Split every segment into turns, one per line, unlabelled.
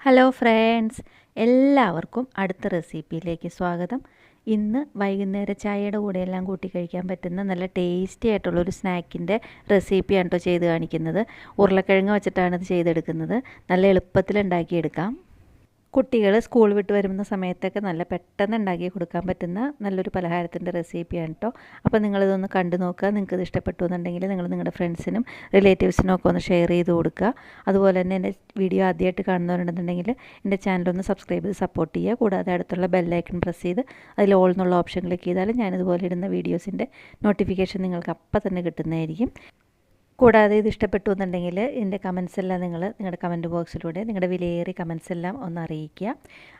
Hello friends എല്ലാവർക്കും അടുത്ത റെസിപ്പിയിലേക്ക് സ്വാഗതം. ഇന്ന് വൈകുന്നേര ചായയുടെ കൂടെ എല്ലാം കൂട്ടി കഴിക്കാൻ പറ്റുന്ന നല്ല ടേസ്റ്റി ആയിട്ടുള്ള ഒരു സ്നാക്കിന്റെ റെസിപ്പിയാണ് കേട്ടോ ചെയ്ത് കാണിക്കുന്നത്. ഉരുളക്കിഴങ്ങ് വെച്ചിട്ടാണ് ഇത് ചെയ്തെടുക്കുന്നത്. നല്ല എളുപ്പത്തിൽ ഉണ്ടാക്കിയെടുക്കാം കുട്ടികൾ സ്കൂൾ വിട്ട് വരുന്ന സമയത്തൊക്കെ നല്ല പെട്ടെന്ന് ഉണ്ടാക്കി കൊടുക്കാൻ പറ്റുന്ന നല്ലൊരു പലഹാരത്തിന്റെ റെസിപ്പിയാണ് കേട്ടോ അപ്പോൾ നിങ്ങളിതൊന്ന് കണ്ടു നോക്കുക. നിങ്ങൾക്ക് ഇത് ഇഷ്ടപ്പെട്ടു എന്നുണ്ടെങ്കിൽ നിങ്ങൾ നിങ്ങളുടെ ഫ്രണ്ട്സിനും റിലേറ്റീവ്സിനും ഒക്കെ ഒന്ന് ഷെയർ ചെയ്ത് കൊടുക്കുക. അതുപോലെ തന്നെ എന്റെ വീഡിയോ ആദ്യമായിട്ട് കാണുന്നവരുണ്ടെന്നുണ്ടെങ്കിൽ എന്റെ ചാനലൊന്ന് സബ്സ്ക്രൈബ് ചെയ്ത് സപ്പോർട്ട് ചെയ്യുക. കൂടാതെ അടുത്തുള്ള ബെല്ലൈക്കൺ പ്രസ് ചെയ്ത് അതിൽ ഓൾ എന്നുള്ള ഓപ്ഷൻ ക്ലിക്ക് ചെയ്താൽ ഞാനിതുപോലെ ഇടുന്ന വീഡിയോസിന്റെ നോട്ടിഫിക്കേഷൻ നിങ്ങൾക്ക് അപ്പം തന്നെ കിട്ടുന്നതായിരിക്കും. കൂടാതെ ഇത് ഇഷ്ടപ്പെട്ടു എന്നുണ്ടെങ്കിൽ എന്റെ കമൻസ് എല്ലാം നിങ്ങൾ നിങ്ങളുടെ കമന്റ് ബോക്സിലൂടെ നിങ്ങളുടെ വിലയേറിയ കമൻസ് എല്ലാം ഒന്ന് അറിയിക്കുക.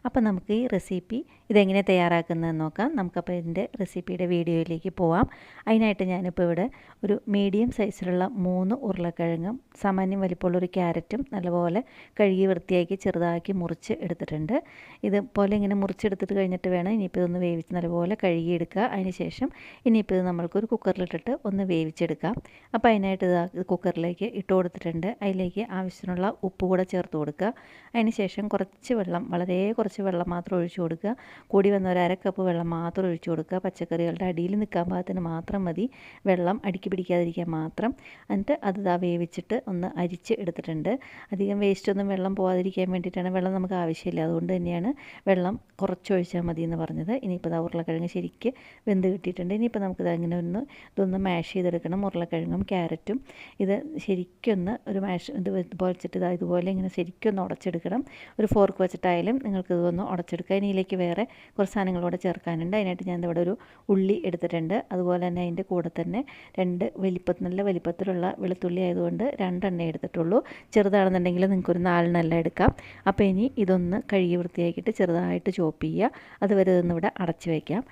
അപ്പോൾ നമുക്ക് ഈ റെസിപ്പി ഇതെങ്ങനെ തയ്യാറാക്കുന്നതെന്ന് നോക്കാം. നമുക്കപ്പോൾ ഇതിന്റെ റെസിപ്പിയുടെ വീഡിയോയിലേക്ക് പോവാം. അതിനായിട്ട് ഞാനിപ്പോൾ ഇവിടെ ഒരു മീഡിയം സൈസിലുള്ള മൂന്ന് ഉരുളക്കിഴങ്ങും സാമാന്യം വലിപ്പമുള്ളൊരു ക്യാരറ്റും നല്ലപോലെ കഴുകി വൃത്തിയാക്കി ചെറുതാക്കി മുറിച്ച് എടുത്തിട്ടുണ്ട്. ഇതുപോലെ ഇങ്ങനെ മുറിച്ചെടുത്തിട്ട് കഴിഞ്ഞിട്ട് വേണം ഇനിയിപ്പോൾ ഇതൊന്ന് വേവിച്ച് നല്ലപോലെ കഴുകിയെടുക്കുക. അതിന് ശേഷം ഇനിയിപ്പോൾ ഇത് നമ്മൾക്കൊരു കുക്കറിലിട്ടിട്ട് ഒന്ന് വേവിച്ചെടുക്കാം. അപ്പോൾ അതിനായിട്ട് ഇതാ കുക്കറിലേക്ക് ഇട്ട് കൊടുത്തിട്ടുണ്ട്. അതിലേക്ക് ആവശ്യത്തിനുള്ള ഉപ്പ് കൂടെ ചേർത്ത് കൊടുക്കുക. അതിന് ശേഷം കുറച്ച് വെള്ളം വളരെ കുറച്ച് വെള്ളം മാത്രം ഒഴിച്ച് കൊടുക്കുക. കൂടി വന്ന ഒരു അര കപ്പ് വെള്ളം മാത്രം ഒഴിച്ച് കൊടുക്കുക. പച്ചക്കറികളുടെ അടിയിൽ നിൽക്കാൻ പാകത്തിന് മാത്രം മതി. വെള്ളം അടുക്കി പിടിക്കാതിരിക്കാൻ മാത്രം. എന്നിട്ട് അത് ഇതാ വേവിച്ചിട്ട് ഒന്ന് അരിച്ച് എടുത്തിട്ടുണ്ട്. അധികം വേസ്റ്റൊന്നും വെള്ളം പോകാതിരിക്കാൻ വേണ്ടിയിട്ടാണ് വെള്ളം നമുക്ക് ആവശ്യമില്ല. അതുകൊണ്ട് തന്നെയാണ് വെള്ളം കുറച്ചൊഴിച്ചാൽ മതി എന്ന് പറഞ്ഞത്. ഇനിയിപ്പോൾ ഇതാ ഉരുളക്കിഴങ്ങ് ശരിക്ക് വെന്ത് കിട്ടിയിട്ടുണ്ട്. ഇനിയിപ്പോൾ നമുക്കിത് അങ്ങനെ ഒന്ന് ഇതൊന്ന് മാഷ് ചെയ്തെടുക്കണം. ഉരുളക്കിഴങ്ങും ക്യാരറ്റും ഇത് ശരിക്കൊന്ന് ഒരു മാഷ് ഇത് പൊളിച്ചിട്ട് ഇതാ ഇതുപോലെ ഇങ്ങനെ ശരിക്കൊന്ന് ഉടച്ചെടുക്കണം. ഒരു ഫോർക്ക് വെച്ചിട്ടായാലും നിങ്ങൾക്ക് ഇതൊന്ന് ഉടച്ചെടുക്കുക ഇതിലേക്ക് വേറെ കുറച്ച് സാധനങ്ങളോടെ ചേർക്കാനുണ്ട്. അതിനായിട്ട് ഞാൻ ഇവിടെ ഒരു ഉള്ളി എടുത്തിട്ടുണ്ട്. അതുപോലെ തന്നെ അതിന്റെ കൂടെ തന്നെ രണ്ട് വലിപ്പത്തിൽ നല്ല വലിപ്പത്തിലുള്ള വെളുത്തുള്ളി ആയതുകൊണ്ട് രണ്ടെണ്ണേ എടുത്തിട്ടുള്ളൂ. ചെറുതാണെന്നുണ്ടെങ്കിൽ നിങ്ങൾക്കൊരു നാലെണ്ണം എടുക്കാം. അപ്പോൾ ഇനി ഇതൊന്ന് കഴുകി വൃത്തിയാക്കിയിട്ട് ചെറുതായിട്ട് ചോപ്പ് ചെയ്യുക. അതുവരെ ഇതൊന്നിവിടെ അടച്ചു വയ്ക്കാം.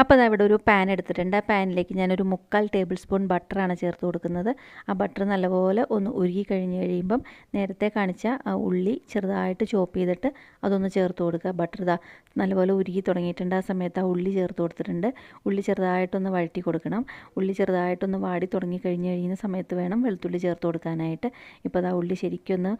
അപ്പോൾ അത് അവിടെ ഒരു പാൻ എടുത്തിട്ടുണ്ട്. ആ പാനിലേക്ക് ഞാനൊരു മുക്കാൽ ടേബിൾ സ്പൂൺ ബട്ടറാണ് ചേർത്ത് കൊടുക്കുന്നത്. ആ ബട്ടർ നല്ലപോലെ ഒന്ന് ഉരുകി കഴിഞ്ഞ് കഴിയുമ്പം നേരത്തെ കാണിച്ച ആ ഉള്ളി ചെറുതായിട്ട് ചോപ്പ് ചെയ്തിട്ട് അതൊന്ന് ചേർത്ത് കൊടുക്കുക. ബട്ടർ ഇതാ നല്ലപോലെ ഉരുകി തുടങ്ങിയിട്ടുണ്ട്. ആ സമയത്ത് ആ ഉള്ളി ചേർത്ത് കൊടുത്തിട്ടുണ്ട്. ഉള്ളി ചെറുതായിട്ടൊന്ന് വഴറ്റി കൊടുക്കണം. ഉള്ളി ചെറുതായിട്ടൊന്ന് വാടി തുടങ്ങി കഴിഞ്ഞ് കഴിയുന്ന സമയത്ത് വേണം വെളുത്തുള്ളി ചേർത്ത് കൊടുക്കാനായിട്ട്. ഇപ്പോൾ അതാ ഉള്ളി ശരിക്കൊന്ന്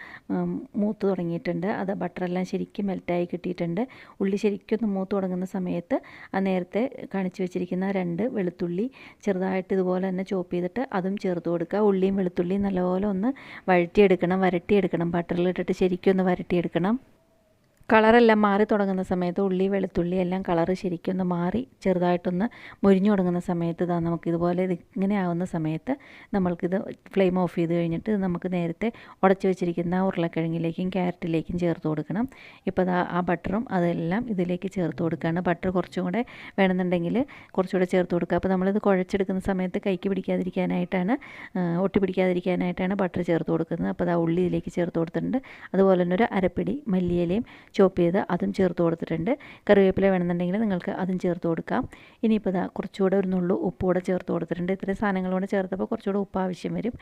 മൂത്ത് തുടങ്ങിയിട്ടുണ്ട്. അത് ബട്ടറെല്ലാം ശരിക്കും മെൽറ്റായി കിട്ടിയിട്ടുണ്ട്. ഉള്ളി ശരിക്കൊന്ന് മൂത്ത് തുടങ്ങുന്ന സമയത്ത് ആ നേരത്തെ കാണിച്ച് വെച്ചിരിക്കുന്ന രണ്ട് വെളുത്തുള്ളി ചെറുതായിട്ട് ഇതുപോലെ തന്നെ ചോപ്പ് ചെയ്തിട്ട് അതും ചേർത്ത് കൊടുക്കുക. ഉള്ളിയും വെളുത്തുള്ളിയും നല്ലപോലെ ഒന്ന് വഴറ്റിയെടുക്കണം വരട്ടിയെടുക്കണം. ബട്ടറിലിട്ടിട്ട് ശരിക്കും ഒന്ന് വരട്ടിയെടുക്കണം. കളറെല്ലാം മാറി തുടങ്ങുന്ന സമയത്ത് ഉള്ളി വെളുത്തുള്ളി എല്ലാം കളറ് ശരിക്കൊന്ന് മാറി ചെറുതായിട്ടൊന്ന് മുരിഞ്ഞു തുടങ്ങുന്ന സമയത്ത് ഇതാ നമുക്ക് ഇതുപോലെ ഇത് ഇങ്ങനെ ആവുന്ന സമയത്ത് നമ്മൾക്കിത് ഫ്ലെയിം ഓഫ് ചെയ്ത് കഴിഞ്ഞിട്ട് നമുക്ക് നേരത്തെ ഉടച്ചു വെച്ചിരിക്കുന്ന ഉരുളക്കിഴങ്ങിലേക്കും ക്യാരറ്റിലേക്കും ചേർത്ത് കൊടുക്കണം. ഇപ്പോൾ ആ ബട്ടറും അതെല്ലാം ഇതിലേക്ക് ചേർത്ത് കൊടുക്കുകയാണ്. ബട്ടർ കുറച്ചും കൂടെ വേണമെന്നുണ്ടെങ്കിൽ കുറച്ചുകൂടെ ചേർത്ത് കൊടുക്കുക. അപ്പോൾ നമ്മളിത് കുഴച്ചെടുക്കുന്ന സമയത്ത് കൈക്ക് പിടിക്കാതിരിക്കാനായിട്ടാണ് ഒട്ടി പിടിക്കാതിരിക്കാനായിട്ടാണ് ബട്ടർ ചേർത്ത് കൊടുക്കുന്നത്. അപ്പോൾ അത് ഉള്ളി ഇതിലേക്ക് ചേർത്ത് കൊടുത്തിട്ടുണ്ട്. അതുപോലെ തന്നെ ഒരു അരപ്പിടി മല്ലിയിലയും ചോപ്പ് ചെയ്ത് അതും ചേർത്ത് കൊടുത്തിട്ടുണ്ട്. കറിവേപ്പില വേണമെന്നുണ്ടെങ്കിൽ നിങ്ങൾക്ക് അതും ചേർത്ത് കൊടുക്കാം. ഇനിയിപ്പോൾ കുറച്ചുകൂടെ ഒരു നുള്ളു ഉപ്പ് കൂടെ ചേർത്ത് കൊടുത്തിട്ടുണ്ട്. ഇത്രയും സാധനങ്ങളോട് ചേർത്തപ്പോൾ കുറച്ചുകൂടെ ഉപ്പ് ആവശ്യം വരും.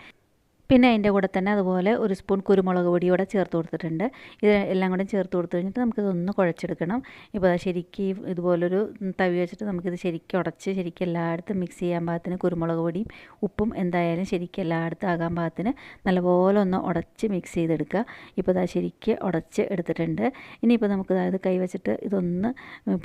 പിന്നെ അതിന്റെ കൂടെ തന്നെ അതുപോലെ ഒരു സ്പൂൺ കുരുമുളക് പൊടി കൂടെ ചേർത്ത് കൊടുത്തിട്ടുണ്ട്. ഇത് എല്ലാം കൂടെ ചേർത്ത് കൊടുത്തു കഴിഞ്ഞിട്ട് നമുക്കിതൊന്ന് കുഴച്ചെടുക്കണം. ഇപ്പോൾ ശരിക്കും ഇതുപോലൊരു തവി വെച്ചിട്ട് നമുക്കിത് ശരിക്കും ഉടച്ച് ശരിക്കും എല്ലായിടത്തും മിക്സ് ചെയ്യാൻ പാകത്തിന് കുരുമുളക് പൊടിയും ഉപ്പും എന്തായാലും ശരിക്കും എല്ലായിടത്തും ആകാൻ പാകത്തിന് നല്ലപോലെ ഒന്ന് ഉടച്ച് മിക്സ് ചെയ്തെടുക്കുക. ഇപ്പോൾ ഇതാ ശരിക്കും ഉടച്ച് എടുത്തിട്ടുണ്ട്. ഇനിയിപ്പോൾ നമുക്ക് അതായത് കൈ വെച്ചിട്ട് ഇതൊന്ന്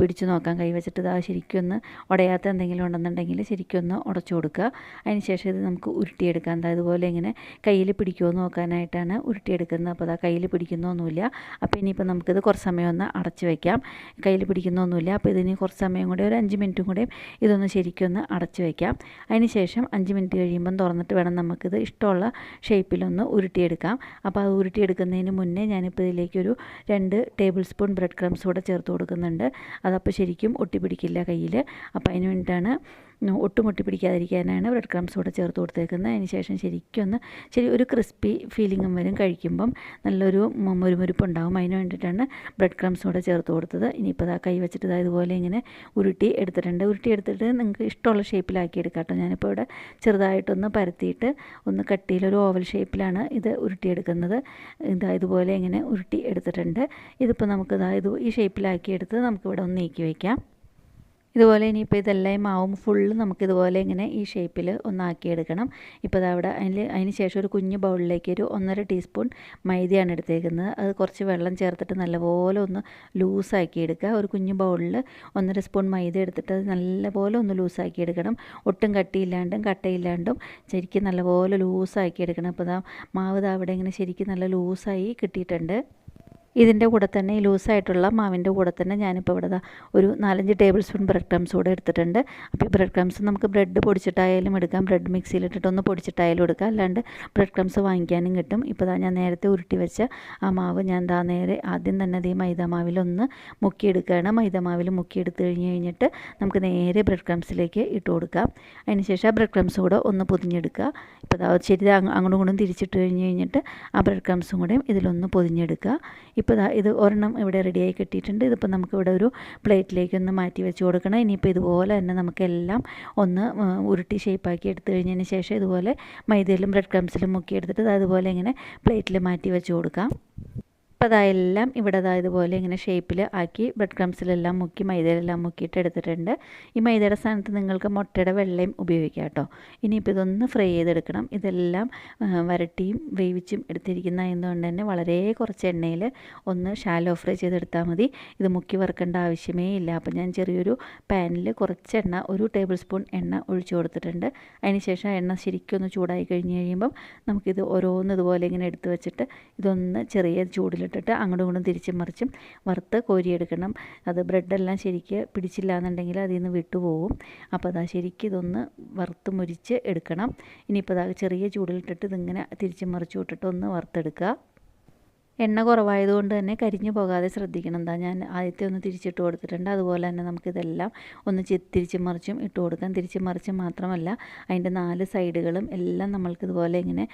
പിടിച്ചു നോക്കാം. കൈ വെച്ചിട്ട് ഇതാ ശരിക്കും ഒന്ന് ഉടയാത്ത എന്തെങ്കിലും ഉണ്ടെന്നുണ്ടെങ്കിൽ ശരിക്കും ഒന്ന് ഉടച്ചു കൊടുക്കുക. അതിന് ശേഷം ഇത് നമുക്ക് ഉരുട്ടിയെടുക്കാം. അതായത് പോലെ ഇങ്ങനെ കയ്യിൽ പിടിക്കുമോ നോക്കാനായിട്ടാണ് ഉരുട്ടിയെടുക്കുന്നത്. അപ്പോൾ അതാ കയ്യിൽ പിടിക്കുന്നൊന്നുമില്ല. അപ്പോൾ ഇനിയിപ്പോൾ നമുക്കിത് കുറച്ച് സമയം ഒന്ന് അടച്ച് വയ്ക്കാം കയ്യിൽ പിടിക്കുന്നൊന്നുമില്ല. അപ്പോൾ ഇതിന് കുറച്ച് സമയം കൂടെ ഒരു അഞ്ച് മിനിറ്റും കൂടെ ഇതൊന്ന് ശരിക്കും ഒന്ന് അടച്ച് വയ്ക്കാം അതിന് ശേഷം അഞ്ച് മിനിറ്റ് കഴിയുമ്പം തുറന്നിട്ട് വേണം നമുക്കിത് ഇഷ്ടമുള്ള ഷേപ്പിലൊന്ന് ഉരുട്ടിയെടുക്കാം. അപ്പോൾ അത് ഉരുട്ടിയെടുക്കുന്നതിന് മുന്നേ ഞാനിപ്പോൾ ഇതിലേക്കൊരു രണ്ട് ടേബിൾ സ്പൂൺ ബ്രെഡ് ക്രംസ് കൂടെ ചേർത്ത് കൊടുക്കുന്നുണ്ട്. അതപ്പോൾ ശരിക്കും ഒട്ടിപ്പിടിക്കില്ല കയ്യിൽ. അപ്പോൾ അതിന് വേണ്ടിയിട്ടാണ് ഒട്ടും ഒട്ടിപ്പിടിക്കാതിരിക്കാനാണ് ബ്രെഡ് ക്രംസ് കൂടെ ചേർത്ത് കൊടുത്തേക്കുന്നത്. അതിന് ശേഷം ശരിക്കും ഒന്ന് ശരി ഒരു ക്രിസ്പി ഫീലിങ്ങും വരും കഴിക്കുമ്പം നല്ലൊരു മുരുമുരുപ്പുണ്ടാവും. അതിന് വേണ്ടിയിട്ടാണ് ബ്രെഡ് ക്രംസ് കൂടെ ചേർത്ത് കൊടുത്തത്. ഇനിയിപ്പോൾ ഇതാ കൈ വെച്ചിട്ട് ഇതാ ഇതുപോലെ ഇങ്ങനെ ഉരുട്ടി എടുത്തിട്ടുണ്ട്. ഉരുട്ടി എടുത്തിട്ട് നിങ്ങൾക്ക് ഇഷ്ടമുള്ള ഷേപ്പിലാക്കി എടുക്കാം ഞാനിപ്പോൾ ഇവിടെ ചെറുതായിട്ടൊന്ന് പരത്തിയിട്ട് ഒന്ന് കട്ടിയിലൊരു ഓവൽ ഷേപ്പിലാണ് ഇത് ഉരുട്ടിയെടുക്കുന്നത്. ഇതാ ഇതുപോലെ ഇങ്ങനെ ഉരുട്ടി എടുത്തിട്ടുണ്ട്. ഇതിപ്പോൾ നമുക്ക് ഇതാ ഇത് ഈ ഷേപ്പിലാക്കി എടുത്ത് നമുക്കിവിടെ ഒന്ന് നീക്കി വയ്ക്കാം ഇതുപോലെ ഇനിയിപ്പോൾ ഇതെല്ലാം മാവും ഫുള്ള് നമുക്കിതുപോലെ ഇങ്ങനെ ഈ ഷേപ്പിൽ ഒന്നാക്കിയെടുക്കണം ഇപ്പോൾ അവിടെ അതിൽ അതിന് ശേഷം ഒരു കുഞ്ഞു ബൗളിലേക്ക് ഒരു ഒന്നര ടീസ്പൂൺ മൈദയാണ് എടുത്തേക്കുന്നത്. അത് കുറച്ച് വെള്ളം ചേർത്തിട്ട് നല്ലപോലെ ഒന്ന് ലൂസാക്കി എടുക്കുക ഒരു കുഞ്ഞു ബൗളിൽ ഒന്നര സ്പൂൺ മൈദ എടുത്തിട്ട് അത് നല്ലപോലെ ഒന്ന് ലൂസാക്കി എടുക്കണം ഒട്ടും കട്ടിയില്ലാണ്ടും കട്ടയില്ലാണ്ടും ശരിക്കും നല്ലപോലെ ലൂസാക്കി എടുക്കണം അപ്പോൾ മാവ് ഇതാ അവിടെ ഇങ്ങനെ ശരിക്കും നല്ല ലൂസായി കിട്ടിയിട്ടുണ്ട്. ഇതിന്റെ കൂടെ തന്നെ ലൂസായിട്ടുള്ള മാവിന്റെ കൂടെ തന്നെ ഞാനിപ്പോൾ ഇവിടെ ഒരു നാലഞ്ച് ടേബിൾ സ്പൂൺ ബ്രെഡ് ക്രംസ് കൂടെ എടുത്തിട്ടുണ്ട്. അപ്പോൾ ഈ ബ്രെഡ് ക്രംസ് നമുക്ക് ബ്രെഡ് പൊടിച്ചിട്ടായാലും എടുക്കാം. ബ്രെഡ് മിക്സിയിലിട്ടിട്ടൊന്ന് പൊടിച്ചിട്ടായാലും എടുക്കാം. അല്ലാണ്ട് ബ്രെഡ് ക്രംസ് വാങ്ങിക്കാനും കിട്ടും. ഇപ്പോൾ ഞാൻ നേരത്തെ ഉരുട്ടി വെച്ച ആ മാവ് ഞാൻ ദാ നേരെ ആദ്യം തന്നെ അത് ഈ മൈദ മാവിലൊന്ന് മുക്കിയെടുക്കുകയാണ്. മൈദ മാവിൽ മുക്കിയെടുത്ത് കഴിഞ്ഞ് കഴിഞ്ഞിട്ട് നമുക്ക് നേരെ ബ്രെഡ് ക്രംസിലേക്ക് ഇട്ട് കൊടുക്കാം. അതിന് ശേഷം ആ ബ്രെഡ് ക്രംസ് കൂടെ ഒന്ന് പൊതിഞ്ഞെടുക്കുക. ഇപ്പോൾ ശരി അങ്ങോട്ടും ഇങ്ങോട്ടും തിരിച്ചിട്ട് കഴിഞ്ഞ് കഴിഞ്ഞിട്ട് ആ ബ്രെഡ് ക്രംസും കൂടെയും ഇതിലൊന്ന് പൊതിഞ്ഞെടുക്കുക. ഇപ്പോൾ ഇത് ഒരെണ്ണം ഇവിടെ റെഡിയായി കിട്ടിയിട്ടുണ്ട്. ഇതിപ്പോൾ നമുക്കിവിടെ ഒരു പ്ലേറ്റിലേക്ക് ഒന്ന് മാറ്റി വെച്ച് കൊടുക്കണം. ഇനിയിപ്പോൾ ഇതുപോലെ തന്നെ നമുക്കെല്ലാം ഒന്ന് ഉരുട്ടി ഷേപ്പാക്കി എടുത്തു കഴിഞ്ഞതിന് ശേഷം ഇതുപോലെ മൈദയിലും ബ്രെഡ് ക്രംസിലും മുക്കി എടുത്തിട്ട് അതുപോലെ ഇങ്ങനെ പ്ലേറ്റിൽ മാറ്റി വെച്ച് കൊടുക്കാം. അപ്പോൾ അതായെല്ലാം ഇവിടെ അതാ ഇതുപോലെ ഇങ്ങനെ ഷേപ്പിൽ ആക്കി ബ്രെഡ് ക്രംസിലെല്ലാം മുക്കി മൈദയിലെല്ലാം മുക്കിയിട്ട് എടുത്തിട്ടുണ്ട്. ഈ മൈദയുടെ സ്ഥാനത്ത് നിങ്ങൾക്ക് മുട്ടയുടെ വെള്ളയും ഉപയോഗിക്കാം കേട്ടോ. ഇനിയിപ്പോൾ ഇതൊന്ന് ഫ്രൈ ചെയ്തെടുക്കണം. ഇതെല്ലാം വരട്ടിയും വേവിച്ചും എടുത്തിരിക്കുന്ന എടുത്തിരിക്കുന്നതുകൊണ്ട് തന്നെ വളരെ കുറച്ച് എണ്ണയിൽ ഒന്ന് ഷാലോ ഫ്രൈ ചെയ്തെടുത്താൽ മതി. ഇത് മുക്കി വറുക്കേണ്ട ആവശ്യമേ ഇല്ല. അപ്പോൾ ഞാൻ ചെറിയൊരു പാനിൽ കുറച്ച് എണ്ണ ഒരു ടേബിൾ സ്പൂൺ എണ്ണ ഒഴിച്ചു കൊടുത്തിട്ടുണ്ട്. അതിനുശേഷം എണ്ണ ശരിക്കും ഒന്ന് ചൂടായി കഴിഞ്ഞ് കഴിയുമ്പം നമുക്കിത് ഓരോന്ന് ഇതുപോലെ ഇങ്ങനെ എടുത്ത് വെച്ചിട്ട് ഇതൊന്ന് ചെറിയ ചൂടിലിട്ട് ഇട്ടിട്ട് അങ്ങോട്ടും ഇങ്ങോട്ടും തിരിച്ചും മറിച്ചും വറുത്ത് കോരിയെടുക്കണം. അത് ബ്രെഡെല്ലാം ശരിക്ക് പിടിച്ചില്ല എന്നുണ്ടെങ്കിൽ അതിൽ നിന്ന് വിട്ടുപോകും അപ്പോൾ അതാ ശരിക്കും ഇതൊന്ന് വറുത്ത് മുരിച്ച് എടുക്കണം. ഇനിയിപ്പോൾ ചെറിയ ചൂടിലിട്ടിട്ട് ഇതിങ്ങനെ തിരിച്ചും മറിച്ചും ഇട്ടിട്ട് ഒന്ന് വറുത്തെടുക്കുക. എണ്ണ കുറവായതുകൊണ്ട് തന്നെ കരിഞ്ഞു പോകാതെ ശ്രദ്ധിക്കണം. എന്താ ഞാൻ ആദ്യത്തെ ഒന്ന് തിരിച്ചിട്ട് കൊടുത്തിട്ടുണ്ട്. അതുപോലെ തന്നെ നമുക്കിതെല്ലാം ഒന്ന് തിരിച്ചു മറിച്ചും ഇട്ട് കൊടുക്കാം. തിരിച്ചു മറിച്ചും മാത്രമല്ല അതിന്റെ നാല് സൈഡുകളും എല്ലാം നമ്മൾക്കിതുപോലെ ഇങ്ങനെ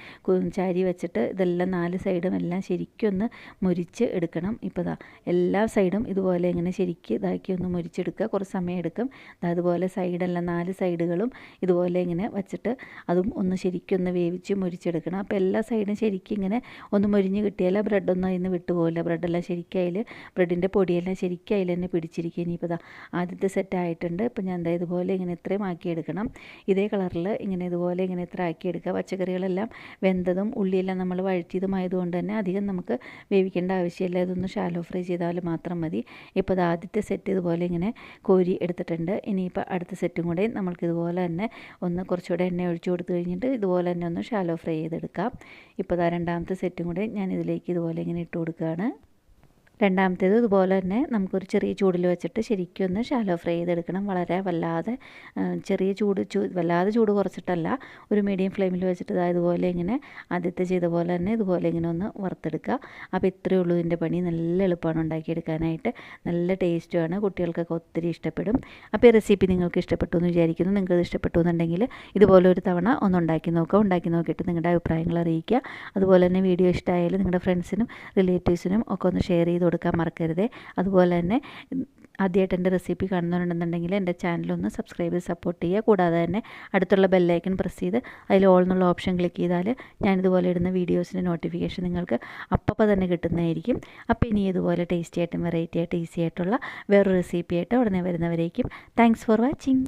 ചാരി വെച്ചിട്ട് ഇതെല്ലാം നാല് സൈഡും എല്ലാം ശരിക്കും ഒന്ന് മുരിച്ച് എടുക്കണം. ഇപ്പോൾ ഇതാ എല്ലാ സൈഡും ഇതുപോലെ ഇങ്ങനെ ശരിക്ക് ഇതാക്കി ഒന്ന് മുരിച്ചെടുക്കുക. കുറച്ച് സമയം എടുക്കും. അതുപോലെ സൈഡെല്ലാം നാല് സൈഡുകളും ഇതുപോലെ ഇങ്ങനെ വെച്ചിട്ട് അതും ഒന്ന് ശരിക്കും ഒന്ന് വേവിച്ച് മുരിച്ചെടുക്കണം. അപ്പോൾ എല്ലാ സൈഡും ശരിക്കും ഇങ്ങനെ ഒന്ന് മുരിഞ്ഞ് കിട്ടിയാൽ ബ്രെഡ് ബ്രെഡൊന്നും അതിൽ നിന്ന് വിട്ടുപോകില്ല. ബ്രെഡെല്ലാം ശരിക്കും ബ്രെഡിന്റെ പൊടിയെല്ലാം ശരിക്കും തന്നെ പിടിച്ചിരിക്കുക ഇനിയിപ്പോൾ ഇതാ ആദ്യത്തെ സെറ്റ് ആയിട്ടുണ്ട്. ഇപ്പോൾ ഞാൻ എന്താ ഇതുപോലെ ഇങ്ങനെ ഇത്രയും ആക്കിയെടുക്കണം. ഇതേ കളറിൽ ഇങ്ങനെ ഇതുപോലെ ഇങ്ങനെ ഇത്ര ആക്കിയെടുക്കുക. പച്ചക്കറികളെല്ലാം വെന്തതും ഉള്ളിയെല്ലാം നമ്മൾ വഴറ്റിയതുമായതുകൊണ്ട് തന്നെ അധികം നമുക്ക് വേവിക്കേണ്ട ആവശ്യമില്ല. ഇതൊന്ന് ഷാലോ ഫ്രൈ ചെയ്താൽ മാത്രം മതി. ഇപ്പോൾ ഇത് ആദ്യത്തെ സെറ്റ് ഇതുപോലെ ഇങ്ങനെ കോരി എടുത്തിട്ടുണ്ട്. ഇനിയിപ്പോൾ അടുത്ത സെറ്റും കൂടെ നമ്മൾക്ക് ഇതുപോലെ തന്നെ ഒന്ന് കുറച്ചുകൂടെ എണ്ണ ഒഴിച്ചു കൊടുത്തു കഴിഞ്ഞിട്ട് ഇതുപോലെ തന്നെ ഒന്ന് ഷാലോ ഫ്രൈ ചെയ്തെടുക്കാം. ഇപ്പോൾ ഇതാ രണ്ടാമത്തെ സെറ്റും കൂടെ ഞാൻ ഇതിലേക്ക് ഇതുപോലെ ഇങ്ങനെ ഇട്ട് കൊടുക്കുകയാണ്. രണ്ടാമത്തേത് ഇതുപോലെ തന്നെ നമുക്കൊരു ചെറിയ ചൂടിൽ വെച്ചിട്ട് ശരിക്കും ഒന്ന് ഷാലോ ഫ്രൈ ചെയ്തെടുക്കണം. വളരെ വല്ലാതെ ചെറിയ ചൂട് വല്ലാതെ ചൂട് കുറച്ചിട്ടല്ല. ഒരു മീഡിയം ഫ്ലെയിമിൽ വെച്ചിട്ട് ഇതുപോലെ ഇങ്ങനെ ആദ്യത്തെ ചെയ്ത പോലെ തന്നെ ഇതുപോലെ ഇങ്ങനെ ഒന്ന് വറുത്തെടുക്കുക. അപ്പോൾ ഇത്രയേ ഉള്ളൂ ഇതിന്റെ പണി. നല്ല എളുപ്പമാണ് ഉണ്ടാക്കിയെടുക്കാനായിട്ട്. നല്ല ടേസ്റ്റുമാണ് കുട്ടികൾക്കൊക്കെ ഒത്തിരി ഇഷ്ടപ്പെടും. അപ്പോൾ ഈ റെസിപ്പി നിങ്ങൾക്ക് ഇഷ്ടപ്പെട്ടു എന്ന് വിചാരിക്കുന്നു. നിങ്ങൾക്ക് ഇഷ്ടപ്പെട്ടു എന്നുണ്ടെങ്കിൽ ഇതുപോലെ ഒരു തവണ ഒന്ന് ഉണ്ടാക്കി നോക്കുക. ഉണ്ടാക്കി നോക്കിയിട്ട് നിങ്ങളുടെ അഭിപ്രായങ്ങൾ അറിയിക്കുക. അതുപോലെ തന്നെ വീഡിയോ ഇഷ്ടമായാലും നിങ്ങളുടെ ഫ്രണ്ട്സിനും റിലേറ്റീവ്സിനും ഒക്കെ ഒന്ന് ഷെയർ ചെയ്ത് കൊടുക്കാൻ മറക്കരുത്. അതുപോലെ തന്നെ ആദ്യമായിട്ട് എന്റെ റെസിപ്പി കാണുന്നുണ്ടെന്നുണ്ടെങ്കിൽ എന്റെ ചാനലൊന്ന് സബ്സ്ക്രൈബ് ചെയ്ത് സപ്പോർട്ട് ചെയ്യുക. കൂടാതെ തന്നെ അടുത്തുള്ള ബെല്ലൈക്കൺ പ്രസ് ചെയ്ത് അതിൽ ഓൾ എന്നുള്ള ഓപ്ഷൻ ക്ലിക്ക് ചെയ്താൽ ഞാനിതുപോലെ ഇടുന്ന വീഡിയോസിന്റെ നോട്ടിഫിക്കേഷൻ നിങ്ങൾക്ക് അപ്പം തന്നെ കിട്ടുന്നതായിരിക്കും. അപ്പോൾ ഇനി ഇതുപോലെ ടേസ്റ്റി ആയിട്ടും വെറൈറ്റി ആയിട്ട് ഈസി ആയിട്ടുള്ള വേറൊരു റെസിപ്പി ആയിട്ട് ഉടനെ വരുന്നവരേക്കും. Thanks for watching